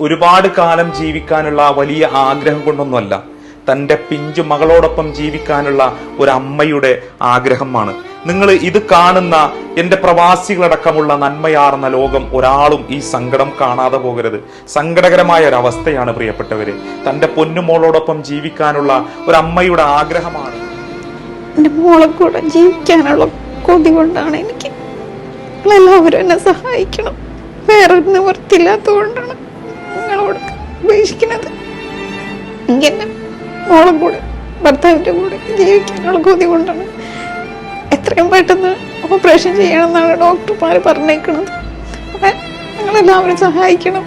ഒരുപാട് കാലം ജീവിക്കാനുള്ള വലിയ ആഗ്രഹം കൊണ്ടൊന്നുമല്ല. തന്റെ പിഞ്ചു മകളോടൊപ്പം ജീവിക്കാനുള്ള ഒരു അമ്മയുടെ ആഗ്രഹമാണ്. നിങ്ങൾ ഇത് കാണുന്ന എന്റെ പ്രവാസികളടക്കമുള്ള നന്മയാർന്ന ലോകം ഒരാളും ഈ സങ്കടം കാണാതെ പോകരുത്. സങ്കടകരമായ ഒരവസ്ഥയാണ് പ്രിയപ്പെട്ടവര്. തന്റെ പൊന്നുമോളോടൊപ്പം ജീവിക്കാനുള്ള ഒരു അമ്മയുടെ ആഗ്രഹമാണ്. എന്റെ മോളെ കൂടെ ജീവിക്കാനുള്ള കൊതി കൊണ്ടാണ് എനിക്ക്. എല്ലാവരും എന്നെ സഹായിക്കണം. വേറൊരു നിവർത്തില്ലാത്തത് കൊണ്ടാണ്. നിങ്ങളോട് ഉപേക്ഷിക്കുന്നത്. എന്റെ മോളെ കൂടെ ഭർത്താവിന്റെ കൂടെ ജീവിക്കാനുള്ള കൊതി കൊണ്ടാണ് എത്രയും പെട്ടെന്ന് ഓപ്പറേഷൻ ചെയ്യണമെന്നാണ് ഡോക്ടർമാർ പറഞ്ഞേക്കുന്നത്. നിങ്ങളെല്ലാവരും സഹായിക്കണം.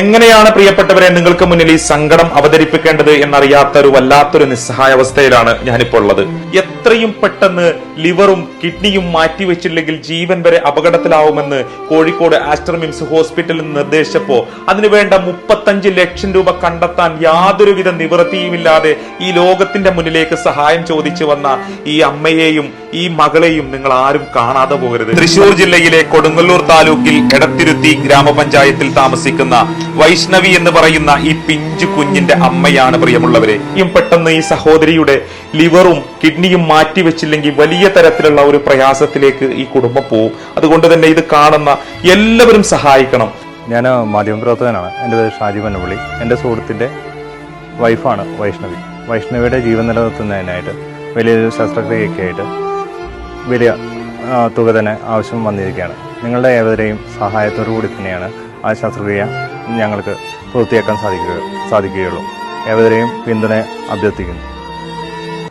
എങ്ങനെയാണ് പ്രിയപ്പെട്ടവരെ നിങ്ങൾക്ക് മുന്നിൽ ഈ സങ്കടം അവതരിപ്പിക്കേണ്ടത് എന്നറിയാത്ത ഒരു വല്ലാത്തൊരു നിസ്സഹായ അവസ്ഥയിലാണ് ഞാനിപ്പോൾ ഉള്ളത്. എത്രയും പെട്ടെന്ന് ലിവറും കിഡ്നിയും മാറ്റിവെച്ചില്ലെങ്കിൽ ജീവൻ വരെ അപകടത്തിലാവുമെന്ന് കോഴിക്കോട് ആസ്ട്രമിൻസ് ഹോസ്പിറ്റലിൽ നിർദ്ദേശിച്ചപ്പോൾ നിർദ്ദേശിച്ചപ്പോ അതിനുവേണ്ട മുപ്പത്തഞ്ച് ലക്ഷം രൂപ കണ്ടെത്താൻ യാതൊരുവിധ നിവൃത്തിയുമില്ലാതെ ഈ ലോകത്തിന്റെ മുന്നിലേക്ക് സഹായം ചോദിച്ചു വന്ന ഈ അമ്മയെയും ഈ മകളെയും നിങ്ങൾ ആരും കാണാതെ പോകരുത്. തൃശൂർ ജില്ലയിലെ കൊടുങ്ങല്ലൂർ താലൂക്കിൽ എടത്തിരുത്തി ഗ്രാമപഞ്ചായത്തിൽ താമസിക്കുന്ന വൈഷ്ണവി എന്ന് പറയുന്ന ഈ പിഞ്ചു കുഞ്ഞിന്റെ അമ്മയാണ് പ്രിയമുള്ളവരെ. ഈ പെട്ടെന്ന് ഈ സഹോദരിയുടെ ലിവറും കിഡ്നിയും മാറ്റിവെച്ചില്ലെങ്കിൽ വലിയ തരത്തിലുള്ള ഒരു പ്രയാസത്തിലേക്ക് ഈ കുടുംബം പോവും. അതുകൊണ്ട് തന്നെ ഇത് കാണുന്ന എല്ലാവരും സഹായിക്കണം. ഞാൻ മാധ്യമപ്രവർത്തകനാണ്. എന്റെ പേര് ഷാജി പന്നപ്പള്ളി. എന്റെ സുഹൃത്തിന്റെ വൈഫാണ് വൈഷ്ണവി. വൈഷ്ണവിയുടെ ജീവൻ നിലനിർത്തുന്നതിനായിട്ട് വലിയൊരു ശസ്ത്രക്രിയയൊക്കെ ആയിട്ട് വലിയ തുക തന്നെ ആവശ്യം വന്നിരിക്കുകയാണ്. നിങ്ങളുടെ ഏവരെയും സഹായത്തോടു കൂടി തന്നെയാണ് ആ ശസ്ത്രക്രിയ ഞങ്ങൾക്ക് പൂർത്തിയാക്കാൻ സാധിക്കുക സാധിക്കുകയുള്ളൂ. ഏവരെയും പിന്തുണ അഭ്യർത്ഥിക്കുന്നു.